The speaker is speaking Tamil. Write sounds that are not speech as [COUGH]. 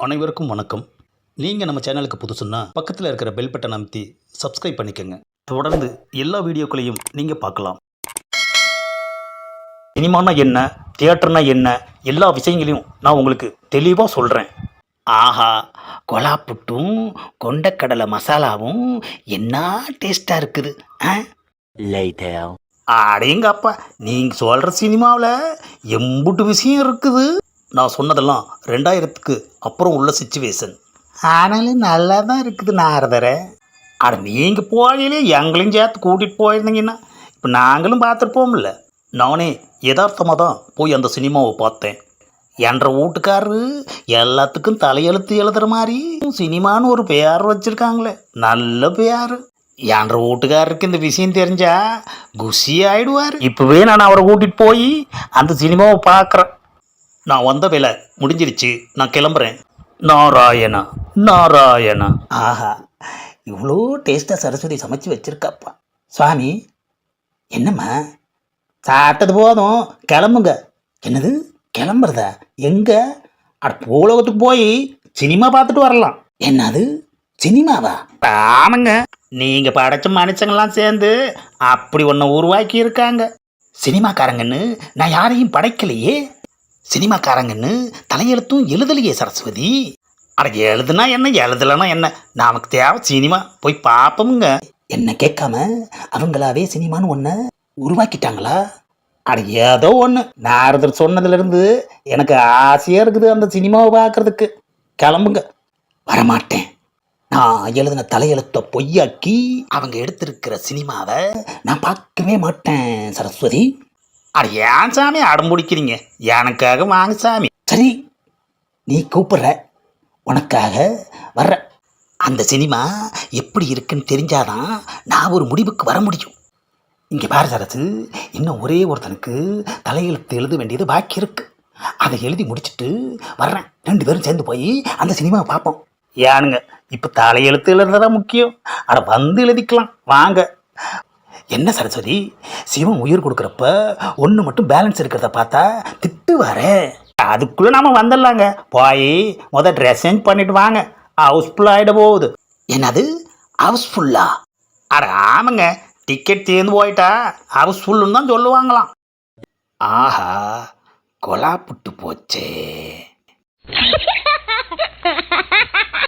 அனைவருக்கும் வணக்கம். நீங்கள் நம்ம சேனலுக்கு புதுசுன்னா பக்கத்தில் இருக்கிற பெல் பட்டனை அமைத்தி சப்ஸ்கிரைப் பண்ணிக்கோங்க. தொடர்ந்து எல்லா வீடியோக்களையும் நீங்கள் பார்க்கலாம். சினிமானா என்ன தியேட்டர்னா என்ன எல்லா விஷயங்களையும் நான் உங்களுக்கு தெளிவாக சொல்கிறேன் ஆஹா கொலாப்புட்டும் கொண்டக்கடலை மசாலாவும் என்ன டேஸ்ட்டாக இருக்குது ஆ? அடேங்கப்பா நீங்கள் சொல்கிற சினிமாவில் எம்புட்டு விஷயம் இருக்குது. நான் சொன்னதெல்லாம் ரெண்டாயிரத்துக்கு அப்புறம் உள்ள சுச்சுவேஷன் ஆனாலும் நல்லா தான் இருக்குது நாரதரை. அட நீங்கள் போகையிலே எங்களையும் சேர்த்து கூட்டிகிட்டு போயிருந்தீங்கன்னா இப்போ நாங்களும் பார்த்துருப்போம்ல. நானே யதார்த்தமாக தான் போய் அந்த சினிமாவை பார்த்தேன். என்ற வீட்டுக்காரரு எல்லாத்துக்கும் தலையெழுத்து எழுதுற மாதிரி சினிமான்னு ஒரு பேர் வச்சுருக்காங்களே. நல்ல பேர் என்ற வீட்டுக்காரருக்கு இந்த விஷயம் தெரிஞ்சா குஷி ஆயிடுவார். இப்போவே நான் அவரை கூட்டிகிட்டு போய் அந்த சினிமாவை பார்க்குறேன். நான் வந்த வேலை முடிஞ்சிருச்சு நான் கிளம்புறேன். நாராயணா நாராயணா. ஆஹா இவ்வளோ டேஸ்ட்டாக சரஸ்வதி சமைச்சு வச்சிருக்காப்பா. சுவாமி என்னம்மா? சாப்பிட்டது போதும் கிளம்புங்க. என்னது? கிளம்புறதா? எங்க? அட பூலோகத்துக்கு போய் சினிமா பார்த்துட்டு வரலாம். என்னது? சினிமாவா? ஆமாங்க. நீங்க படைச்ச மனுஷங்கள்லாம் சேர்ந்து அப்படி ஒன்று உருவாக்கி இருக்காங்க சினிமாக்காரங்கன்னு நான் யாரையும் படைக்கலையே. சினிமாக்காரங்கன்னு தலையெழுத்தும் எழுதலையே சரஸ்வதி. அட எழுதுனா என்ன? எழுதலைன்னா என்ன? நமக்கு தேவை சினிமா. போய் பார்ப்போமுங்க என்ன கேட்காம அவங்களாவே சினிமான்னு ஒன்று உருவாக்கிட்டாங்களா? அட ஏதோ ஒன்று நாரதர் சொன்னதுலேருந்து எனக்கு ஆசையாக இருக்குது அந்த சினிமாவை பார்க்கறதுக்கு கிளம்புங்க. வரமாட்டேன். நான் எழுதின தலையெழுத்த பொய்யாக்கி அவங்க எடுத்திருக்கிற சினிமாவை நான் பார்க்கவே மாட்டேன் சரஸ்வதி. அட ஏன் சாமி அடம்பிடிக்கிறீங்க எனக்காக வாங்க சாமி. சரி நீ கூப்பிடுற. உனக்காக வர்ற. அந்த சினிமா எப்படி இருக்குன்னு தெரிஞ்சாதான் நான் ஒரு முடிவுக்கு வர முடியும். இங்கே பாரு சரசு இன்னும் ஒரே ஒருத்தனுக்கு தலையெழுத்து எழுத வேண்டியது பாக்கி இருக்கு. அதை எழுதி முடிச்சிட்டு வர்றேன். ரெண்டு பேரும் சேர்ந்து போய் அந்த சினிமாவை பார்ப்போம். ஏனுங்க இப்போ தலையெழுத்து எழுதுறதா முக்கியம். அட வந்து எழுதிக்கலாம். வாங்க. என்ன சரஸ்வதி? சிவன் உயிர் கொடுக்குறப்ப ஒன்று மட்டும் பேலன்ஸ் இருக்கிறத பார்த்தா திட்டு அதுக்குள்ளே நாம் வந்துடலாங்க. போய் முதல் ட்ரெஸ் சேஞ்ச் பண்ணிட்டு வாங்க. ஹவுஸ்ஃபுல் ஆகிட போகுது. என்னது? ஹவுஸ்ஃபுல்லா அட ஆமாங்க. டிக்கெட் தேர்ந்து போயிட்டா ஹவுஸ்ஃபுல்லுன்னு தான் சொல்லுவாங்களாம். ஆஹா கொலா புட்டு போச்சே. [LAUGHS]